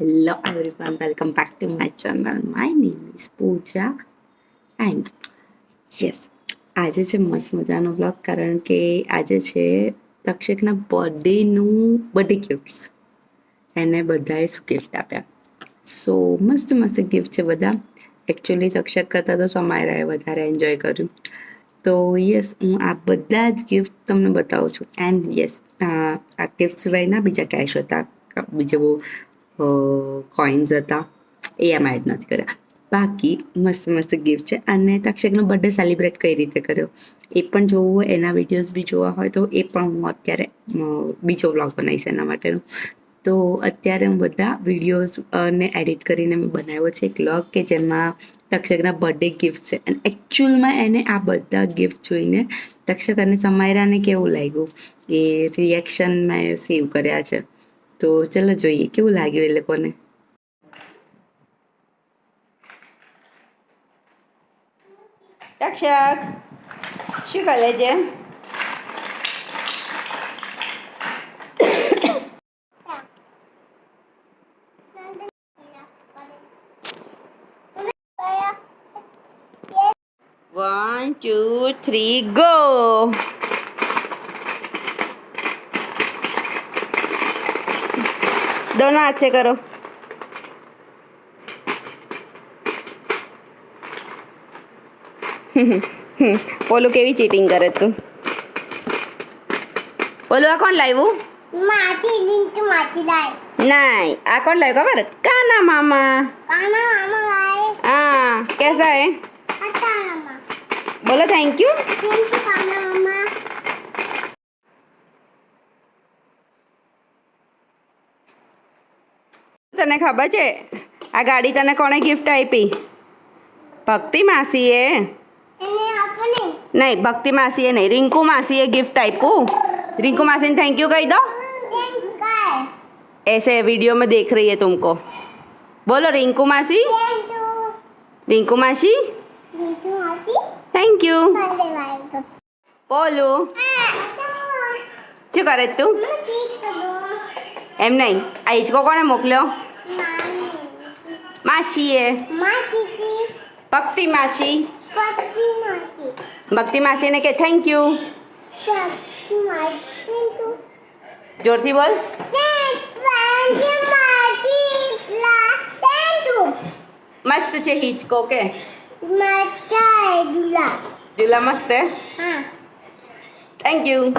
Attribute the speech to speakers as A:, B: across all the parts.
A: Hello everyone, welcome back to my channel. My name is Pooja. And yes, આજે છે મસ્ત મજાનો blog કારણ કે આજે છે તક્ષકના બર્થડેનું બર્થડે ગિફ્ટ્સ એને બધાએ શું ગિફ્ટ આપ્યા? સો મસ્ત મસ્ત ગિફ્ટ છે બધા. એકચ્યુઅલી તક્ષક કરતાં તો સમાયરાએ વધારે એન્જોય કર્યું. તો યસ હું આ બધા જ ગિફ્ટ તમને બતાવું છું. એન્ડ યસ આ ગિફ્ટ સિવાયના બીજા કેશ હતા બીજે બહુ કોઇન્સ હતા. એ એમાં એડ નથી કર્યા. બાકી મસ્ત મસ્ત ગિફ્ટ છે. અને તક્ષકનો બર્થડે સેલિબ્રેટ કઈ રીતે કર્યો? એ પણ જોવું હોય. એના વિડીયોઝ બી જોવા હોય તો એ પણ હું અત્યારે બીજો વ્લોગ બનાવીશ એના માટેનું. તો અત્યારે હું બધા વિડીયોઝ ને એડિટ કરીને મેં બનાવ્યો છે. એક વ્લોગ કે જેમાં તક્ષકના બર્થડે ગિફ્ટ છે. અને એકચ્યુઅલમાં એને આ બધા ગિફ્ટ જોઈને તક્ષક અને સમાયરાને કેવું લાગ્યું? એ રિએક્શન મેં સેવ કર્યા છે. તો ચલો જોઈએ, કેવું લાગ્યું એ લોકોને? રક્ષક, શું કરે છે? વન ટુ થ્રી ગો दोनों हाथ से करो બોલું કેવી ચીટિંગ કરે તું બોલું આ કોણ લાવ્યું
B: માટી લીંટ માટી લાય
A: નહીં આ કોણ લાવ્યું ખબર કાના મામા
B: કાના મામા લાય
A: હા કેસા હે
B: હતા મામા
A: બોલો થેન્ક યુ
B: કેમ છે કાના મામા
A: તને ખબર છે આ ગાડી તને કોણે ગિફ્ટ આપી ભક્તિ માસીએ
B: એને આપણે
A: નહીં ભક્તિ માસીએ નહીં રિંકુ માસીએ ગિફ્ટ આપ્યું रिंकू मासी थैंक यू कही दो
B: કેમ કાય
A: ऐसे वीडियो में देख रही है तुमको बोलो रिंकू मासी
B: કેમ તો
A: रिंकू मासी
B: લીંટ માટી
A: थैंक यू
B: ભલે વાય તો
A: બોલું શું કરે તું
B: મને પીક કરો
A: એમ નહીં આ હિંચકો કોણે મોકલ્યો
B: મામી
A: માસીએ. ભક્તિ માસી. ભક્તિ માસીને કે થેન્ક યુ જોરથી બોલ. મસ્ત છે હિંચકો કે. ઝૂલા મસ્ત. હે.
B: હા
A: થેન્ક યુ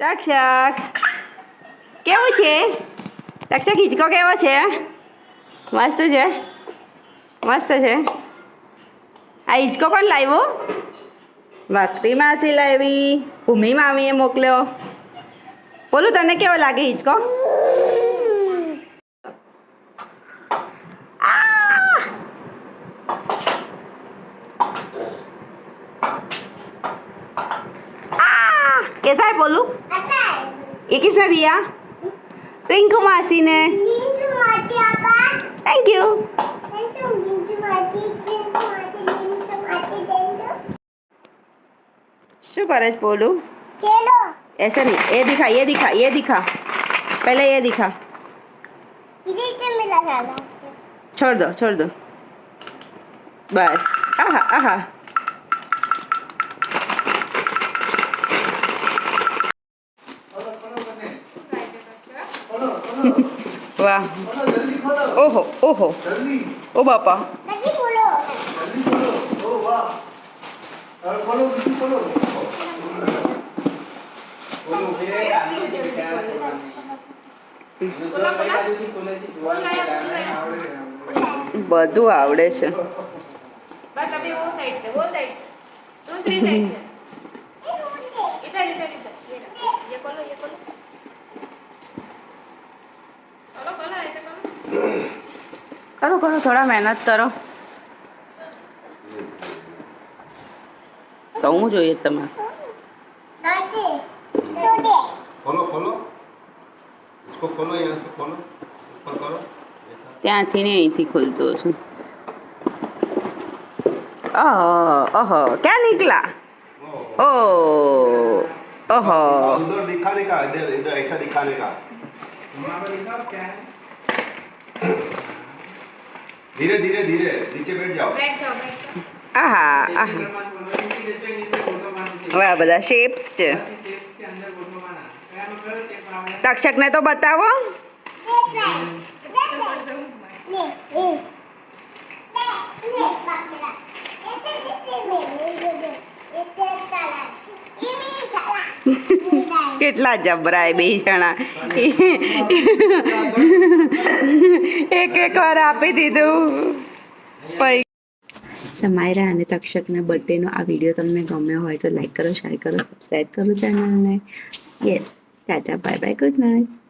A: તક્ષક કેવું છે? તક્ષક હિંચકો કેવો છે મસ્ત છે મસ્ત છે આ હિંચકો કોણ લાવ્યો ભક્તિ માસી લાવી ભૂમિ મામીએ મોકલ્યો બોલું તને કેવો લાગે હિંચકો આ! आ, कैसा है बोलू
B: आता
A: ये किसने दिया रिंकू मासी ने
B: લીંટ માટી આપા
A: थैंक यू
B: તેંતુ લીંટ માટી લીંટ માટી લીંટ માટી તેંતુ
A: शू करे बोलू
B: કેલો
A: ऐसे नहीं ये दिखा ये दिखा ये दिखा पहले ये दिखा
B: इधर से मिला साला
A: छोड़ दो छोड़ दो बस आहा आहा वाह ओहो ओहो ओ बापा
B: नहीं बोलो
A: બધું આવડે છે
C: बस अभी वो साइड से वो साइड से दूसरी साइड
A: કરો કરો થોડા મહેનત કરો કહું જોઈએ તમારે
B: नाचे तोड़े
D: खोलो खोलो इसको खोलो यहाँ से खोलो ऊपर करो ऐसा
A: ત્યાંથી ને અહીંથી ખુલતું હશે ઓહો ઓહો ક્યાં નીકળા
D: ओ,
A: ઓ ઓહો
D: उधर दिखाने का इधर इधर ऐसा दिखाने का ધીરે ધીરે ધીરે નીચે બેઠ જાઓ
C: બેઠ જાઓ બેઠ જાઓ
A: આહા આહ. હવે બધા શેપ્સ છે તક્ષકને તો બતાવો કેટલા જબરાય બે જણા. એક એક વાર આપી દીધું. પૈ સમાયરા અને તક્ષકના બર્થડેનો આ વીડિયો તમને ગમ્યો હોય તો લાઈક કરો, શેર કરો, સબસ્ક્રાઈબ કરો ચેનલને. Yes tata bye bye good night.